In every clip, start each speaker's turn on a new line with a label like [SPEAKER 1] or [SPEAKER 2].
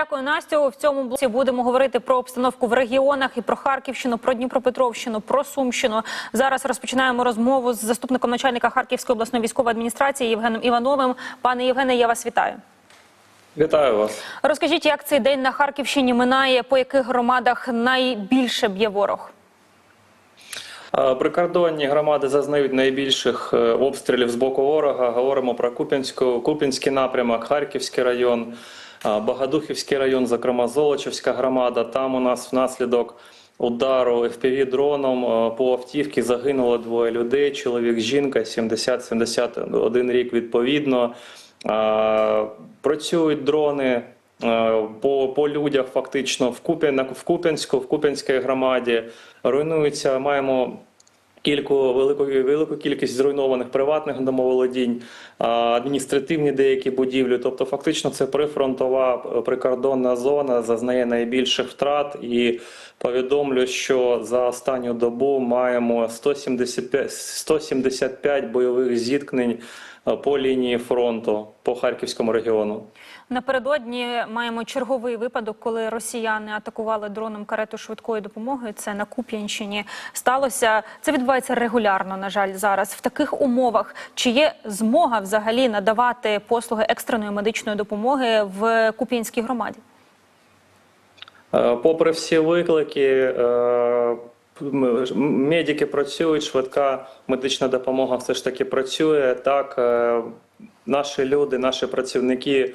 [SPEAKER 1] Дякую, Настю. В цьому блоці будемо говорити про обстановку в регіонах і про Харківщину, про Дніпропетровщину, про Сумщину. Зараз розпочинаємо розмову з заступником начальника Харківської обласної військової адміністрації Євгеном Івановим. Пане Євгене, я вас вітаю.
[SPEAKER 2] Вітаю вас.
[SPEAKER 1] Розкажіть, як цей день на Харківщині минає, по яких громадах найбільше б'є ворог?
[SPEAKER 2] Прикордонні громади зазнають найбільших е, обстрілів з боку ворога. Говоримо про Куп'янську, Куп'янський напрямок, Харківський район, Багадухівський район, зокрема Золочівська громада. Там у нас внаслідок удару fpv дроном по автівці загинуло двоє людей. Чоловік, жінка, 70-71 рік відповідно. Працюють дрони. По, по людях фактично в Куп'ян, в Куп'янську, в Куп'янській громаді руйнуються. Маємо кільку велику велику кількість зруйнованих приватних домоволодінь, адміністративні деякі будівлі. Тобто, фактично, це прифронтова е, прикордонна зона зазнає найбільших втрат. І повідомлю, що за останню добу маємо 175, 175 бойових зіткнень по лінії фронту по харківському регіону.
[SPEAKER 1] Напередодні маємо черговий випадок, коли росіяни атакували дроном карету швидкої допомоги. Це на Куп'янщині сталося. Це відбувається регулярно. На жаль, зараз в таких умовах чи є змога взагалі надавати послуги екстреної медичної допомоги в Куп'янській громаді?
[SPEAKER 2] Е, Попри всі виклики, е, медики працюють, швидка медична допомога все ж таки працює. Так, е, наші люди, наші працівники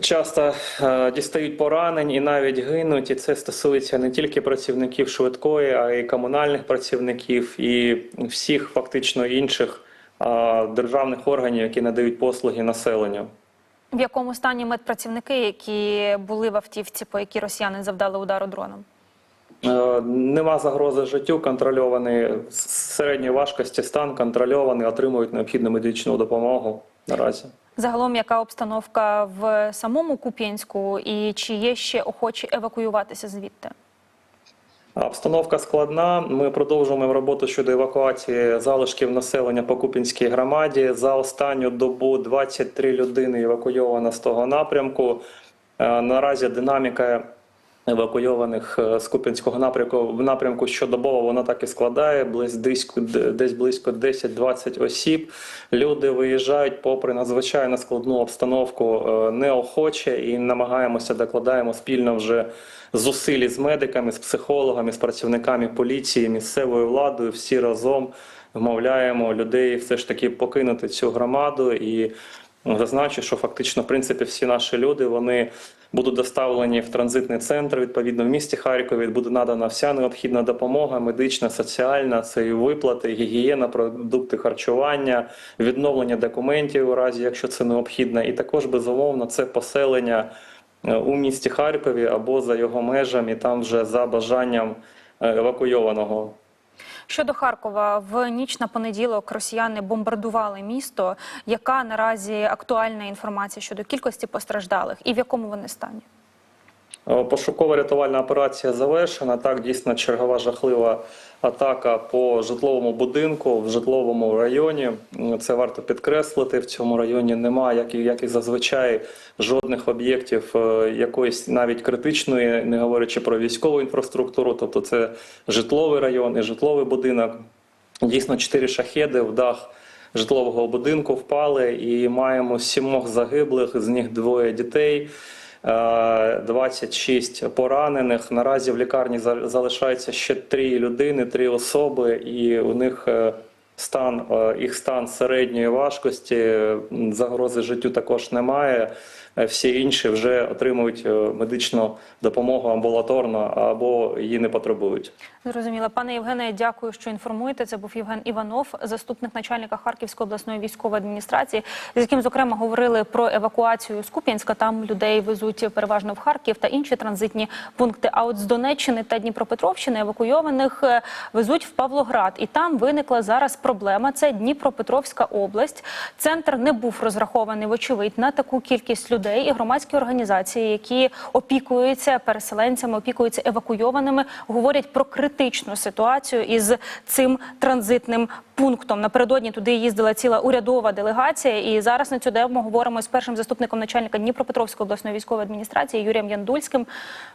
[SPEAKER 2] часто е, дістають поранень і навіть гинуть. І це стосується не тільки працівників швидкої, а й комунальних працівників і всіх фактично інших державних органів, які надають послуги населенню.
[SPEAKER 1] В якому стані медпрацівники, які були в автівці, по якій росіяни завдали удару дроном?
[SPEAKER 2] Е, Нема загрози життю, контрольований середньої важкості стан, контрольований, отримують необхідну медичну допомогу наразі.
[SPEAKER 1] Загалом, яка обстановка в самому Куп'янську, і чи є ще охочі евакуюватися звідти?
[SPEAKER 2] Обстановка складна. Ми продовжуємо роботу щодо евакуації залишків населення по Купінській громаді. За останню добу 23 людини евакуйовано з того напрямку. Е, Наразі динаміка евакуйованих е, з Купінського напрямку в напрямку щодобово вона так і складає. Близько десь близько 10-20 осіб. Люди виїжджають попри надзвичайно складну обстановку е, неохоче і намагаємося докладаємо спільно вже зусиль з медиками, з психологами, з працівниками поліції, місцевою владою. Всі разом вмовляємо людей все ж таки покинути цю громаду і зазначу, що фактично, в принципі, всі наші люди вони будуть доставлені в транзитний центр. Відповідно, в місті Харкові буде надана вся необхідна допомога, медична, соціальна, це і виплати, гігієна, продукти харчування, відновлення документів у разі, якщо це необхідно, і також безумовно це поселення е, у місті Харкові або за його межами, там вже за бажанням е, евакуйованого.
[SPEAKER 1] Щодо Харкова, в ніч на понеділок росіяни бомбардували місто. Яка наразі актуальна інформація щодо кількості постраждалих і в якому вони стані?
[SPEAKER 2] Е, Пошуково-рятувальна операція завершена. Так, дійсно чергова жахлива атака по житловому будинку в житловому районі. Це варто підкреслити. В цьому районі немає, як і, як і зазвичай, жодних об'єктів е, якоїсь навіть критичної, не говорячи про військову інфраструктуру. Тобто це житловий район і житловий будинок. Дійсно, чотири шахеди в дах житлового будинку впали, і маємо сімох загиблих, з них двоє дітей. Е, 26 поранених. Наразі в лікарні за- залишається ще три людини, три особи, і у них е, стан е, їх стан середньої важкості. Загрози життю також немає. Е, Всі інші вже отримують е, медичну допомогу амбулаторно або її не потребують.
[SPEAKER 1] Зрозуміло. Пане Євгене, дякую, що інформуєте. Це був Євген Іванов, заступник начальника Харківської обласної військової адміністрації, з яким зокрема говорили про евакуацію з Куп'янська. Там людей везуть переважно в Харків та інші транзитні пункти. А от з Донеччини та Дніпропетровщини евакуйованих е, везуть в Павлоград. І там виникла зараз проблема. Це Дніпропетровська область. Центр не був розрахований, вочевидь, на таку кількість людей. Людей і громадські організації, які опікуються переселенцями, опікуються евакуйованими, говорять про критичну ситуацію із цим транзитним пунктом. Напередодні туди їздила ціла урядова делегація, і зараз на цю тему говоримо з першим заступником начальника Дніпропетровської обласної військової адміністрації Юрієм Яндульським.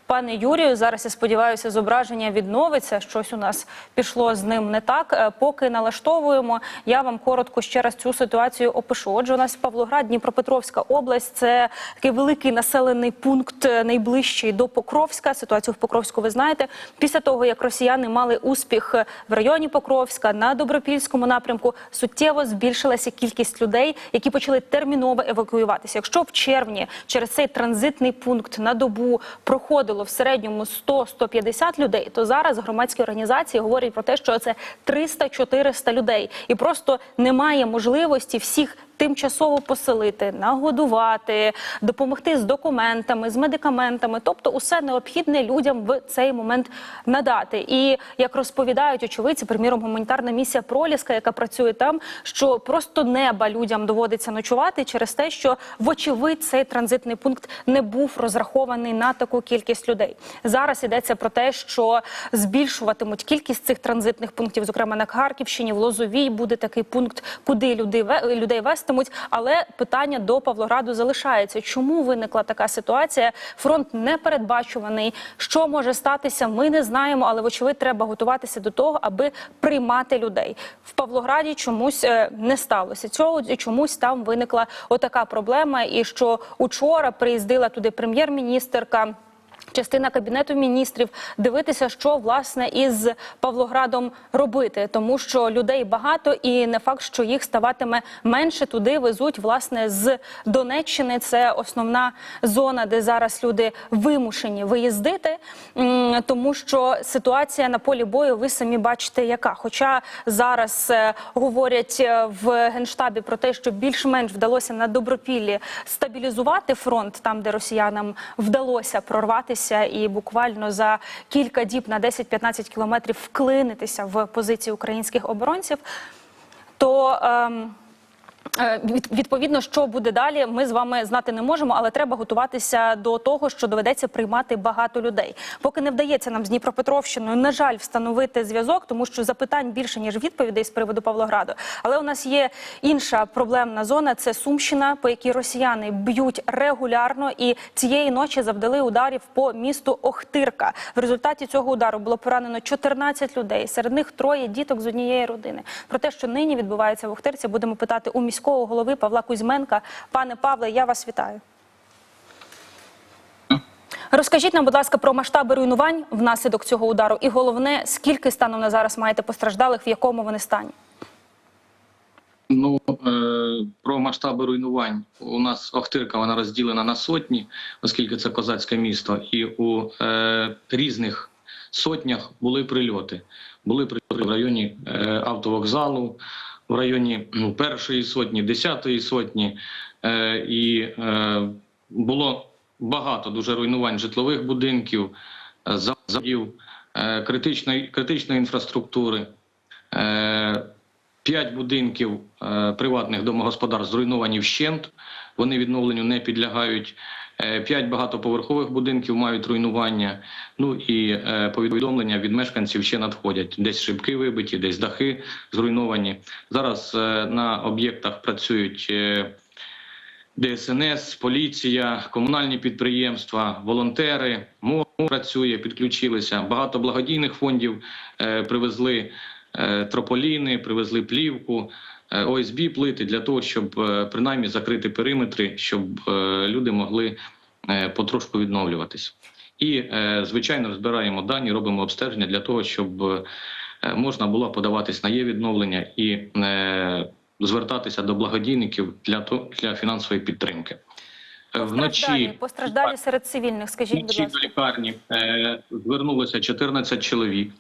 [SPEAKER 1] Пане Юрію, зараз я сподіваюся, зображення відновиться. Щось у нас пішло з ним не так. Е, Поки налаштовуємо, я вам коротко ще раз цю ситуацію опишу. Отже, у нас Павлоград, Дніпропетровська область це такий великий населений пункт, е, найближчий до Покровська. Ситуацію в Покровську ви знаєте. Після того як росіяни мали успіх в районі Покровська на Добропільському напрямку, суттєво збільшилася кількість людей, які почали терміново евакуюватися. Якщо в червні через цей транзитний пункт на добу проходило в середньому 100-150 людей, то зараз громадські організації говорять про те, що це 300-400 людей, і просто немає можливості всіх тимчасово поселити, нагодувати, допомогти з документами, з медикаментами, тобто усе необхідне людям в цей момент надати. І як розповідають очевидці, приміром гуманітарна місія Проліска, яка працює там, що просто неба людям доводиться ночувати через те, що вочевидь цей транзитний пункт не був розрахований на таку кількість людей. Зараз йдеться про те, що збільшуватимуть кількість цих транзитних пунктів, зокрема на Харківщині, в Лозовій буде такий пункт, куди люди людей вестимуть. Але питання до Павлограду залишається. Чому виникла така ситуація? Фронт непередбачуваний. Що може статися? Ми не знаємо, але вочевидь треба готуватися до того, аби приймати людей. В Павлограді чомусь е, не сталося цього. і Чомусь там виникла отака проблема. І що учора приїздила туди прем'єр-міністерка. Частина кабінету міністрів дивитися, що власне із Павлоградом робити, тому що людей багато, і не факт, що їх ставатиме менше. Туди везуть власне з Донеччини. Це основна зона, де зараз люди вимушені виїздити, тому що ситуація на полі бою, ви самі бачите, яка. Хоча зараз е, говорять е, в генштабі про те, що більш-менш вдалося на добропіллі стабілізувати фронт, там де росіянам вдалося прорватися і буквально за кілька діб на 10-15 кілометрів вклинитися в позиції українських оборонців, то ем, Відповідно, що буде далі, ми з вами знати не можемо, але треба готуватися до того, що доведеться приймати багато людей. Поки не вдається нам з Дніпропетровщиною, на жаль, встановити зв'язок, тому що запитань більше ніж відповідей з приводу Павлограду. Але у нас є інша проблемна зона це Сумщина, по якій росіяни б'ють регулярно, і цієї ночі завдали ударів по місту Охтирка. В результаті цього удару було поранено 14 людей. Серед них троє діток з однієї родини. Про те, що нині відбувається в Охтирці, будемо питати у міського голови Павла Кузьменка. Пане Павле, я вас вітаю. Розкажіть нам, будь ласка, про масштаби руйнувань внаслідок цього удару, і головне, скільки станом на зараз маєте постраждалих, в якому вони стані?
[SPEAKER 3] Ну е, про масштаби руйнувань у нас Охтирка вона розділена на сотні, оскільки це козацьке місто, і у е, різних сотнях були прильоти. Були прильоти в районі е, автовокзалу, в районі ну, першої сотні, десятої сотні, е, і е, було багато дуже руйнувань житлових будинків, е, заводів, критичної критичної інфраструктури. П'ять будинків приватних домогосподарств зруйновані вщент. Вони відновленню не підлягають. Е, П'ять багатоповерхових будинків мають руйнування. Ну і е, повідомлення від мешканців ще надходять. Десь шибки вибиті, десь дахи зруйновані. Зараз е, на об'єктах працюють. ДСНС, поліція, комунальні підприємства, волонтери, МО працює, підключилися. Багато благодійних фондів привезли трополіни, привезли плівку, ОСБ плити для того, щоб е, принаймні закрити периметри, щоб е, люди могли е, потрошку відновлюватись. І, е, звичайно, розбираємо дані, робимо обстеження для того, щоб е, можна було подаватись на є відновлення і е, звертатися до благодійників для для фінансової підтримки. Е,
[SPEAKER 1] Постраждалі, постраждалі серед цивільних. Скажіть, будь ласка.
[SPEAKER 3] до лікарні е, звернулося 14 чоловік.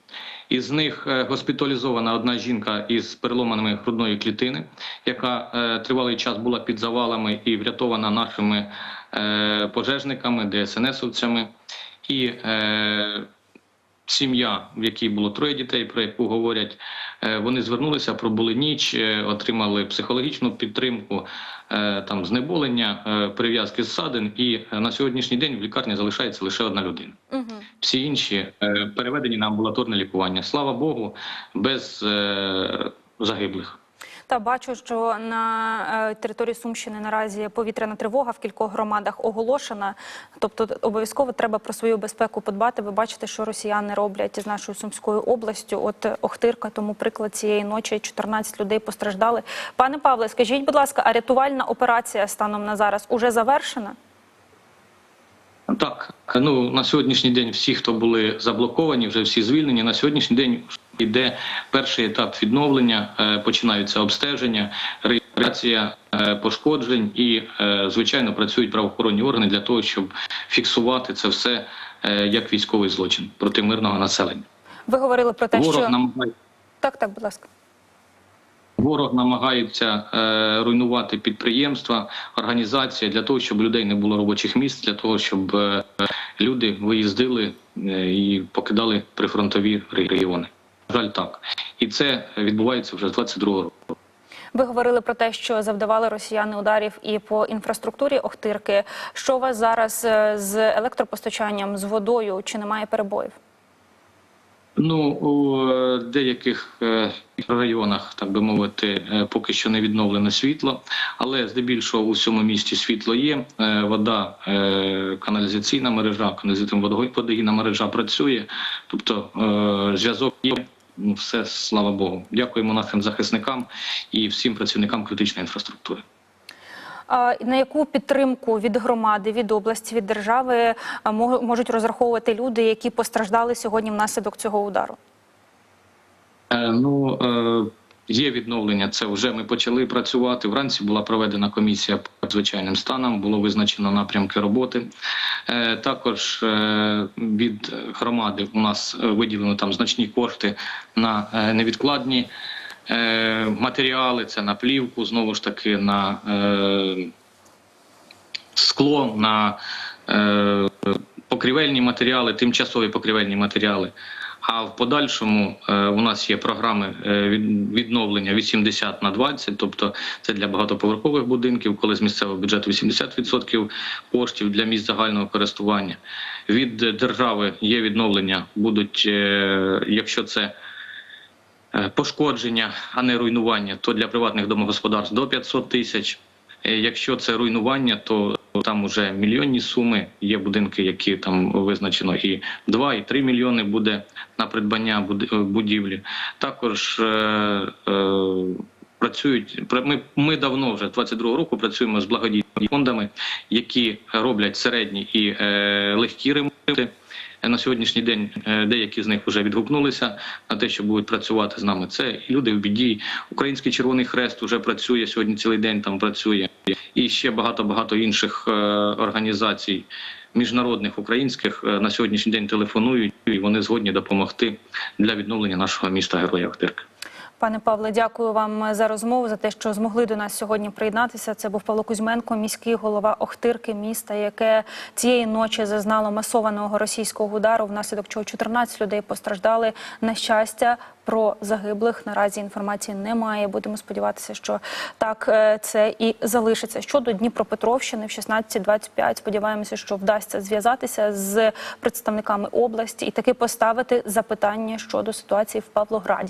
[SPEAKER 3] Із них е, госпіталізована одна жінка із переломаними грудної клітини, яка тривалий час була під завалами і врятована нашими пожежниками, ДСНСовцями. І сім'я, в якій було троє дітей, про яку говорять Е, Вони звернулися, пробули ніч, е, отримали психологічну підтримку, е, там знеболення, прив'язки з садин. І на сьогоднішній день в лікарні залишається лише одна людина.
[SPEAKER 1] Угу.
[SPEAKER 3] Всі інші переведені на амбулаторне лікування. Слава Богу, без загиблих.
[SPEAKER 1] Та бачу, що на е, території Сумщини наразі повітряна тривога в кількох громадах оголошена. Тобто обов'язково треба про свою безпеку подбати. Ви бачите, що росіяни роблять з нашою Сумською областю. От е, Охтирка, тому приклад цієї ночі 14 людей постраждали. Пане Павле, скажіть, будь ласка, а рятувальна операція станом на зараз уже завершена?
[SPEAKER 3] Так, ну на сьогоднішній день всі, хто були заблоковані, вже всі звільнені. На сьогоднішній день йде перший етап відновлення, е, починаються обстеження, реєстрація е, пошкоджень і, е, звичайно, працюють правоохоронні органи для того, щоб фіксувати це все як військовий злочин проти мирного населення.
[SPEAKER 1] Ви говорили про те,
[SPEAKER 3] Ворог
[SPEAKER 1] що
[SPEAKER 3] намагає.
[SPEAKER 1] так, так, будь ласка.
[SPEAKER 3] Ворог намагається е, руйнувати підприємства, організації для того, щоб людей не було робочих місць, для того, щоб е, люди виїздили е, і покидали прифронтові регіони. На жаль, так. І це відбувається вже з 22-го року.
[SPEAKER 1] Ви говорили про те, що завдавали росіяни ударів і по інфраструктурі Охтирки. Що у вас зараз е, з електропостачанням, з водою? Чи немає перебоїв?
[SPEAKER 3] Ну у е, деяких е, районах, так би мовити, е, поки що не відновлене світло, але здебільшого у всьому місті світло є. Вода, каналізаційна мережа, каналізаційна водогінна мережа працює, тобто зв'язок є. Все слава Богу. Дякуємо нашим захисникам і всім працівникам критичної інфраструктури.
[SPEAKER 1] На яку підтримку від громади, від області, від держави можуть розраховувати люди, які постраждали сьогодні внаслідок цього удару?
[SPEAKER 3] Е, Ну е, є відновлення. Це вже ми почали працювати. Вранці була проведена комісія по надзвичайним станам. Було визначено напрямки роботи. Е, Також е, від громади у нас е, виділено там значні кошти на е, невідкладні е, матеріали. Це на плівку, знову ж таки на е, скло, на е, покрівельні матеріали, тимчасові покрівельні матеріали. А в подальшому е, у нас є програми відновлення 80 на 20, тобто це для багатоповерхових будинків, коли з місцевого бюджету 80% коштів для місць загального користування. Від держави є відновлення, будуть, якщо це пошкодження, а не руйнування, то для приватних домогосподарств до 500 тисяч. Е, Якщо це руйнування, то там вже мільйонні суми. Є будинки, які там визначено і 2, і 3 мільйони буде на придбання е, будівлі. Також е, е, працюють пра- ми, ми давно вже з 22 року працюємо з благодійними фондами, які роблять середні і е, легкі ремонти. На сьогоднішній день е, деякі з них вже відгукнулися на те, що будуть працювати з нами. Це люди в біді. Український Червоний Хрест вже працює сьогодні. Цілий день там працює, і ще багато багато інших е, організацій міжнародних українських е, на сьогоднішній день телефонують і вони згодні допомогти для відновлення нашого міста Героя Охтирки.
[SPEAKER 1] Пане Павле, дякую вам за розмову, за те, що змогли до нас сьогодні приєднатися. Це був Павло Кузьменко, міський голова Охтирки, міста, яке цієї ночі зазнало масованого російського удару, внаслідок чого 14 людей постраждали. На щастя, про загиблих наразі інформації немає. Будемо сподіватися, що так е, це і залишиться. Щодо Дніпропетровщини в 16.25 сподіваємося, що вдасться зв'язатися з представниками області і таки поставити запитання щодо ситуації в Павлограді.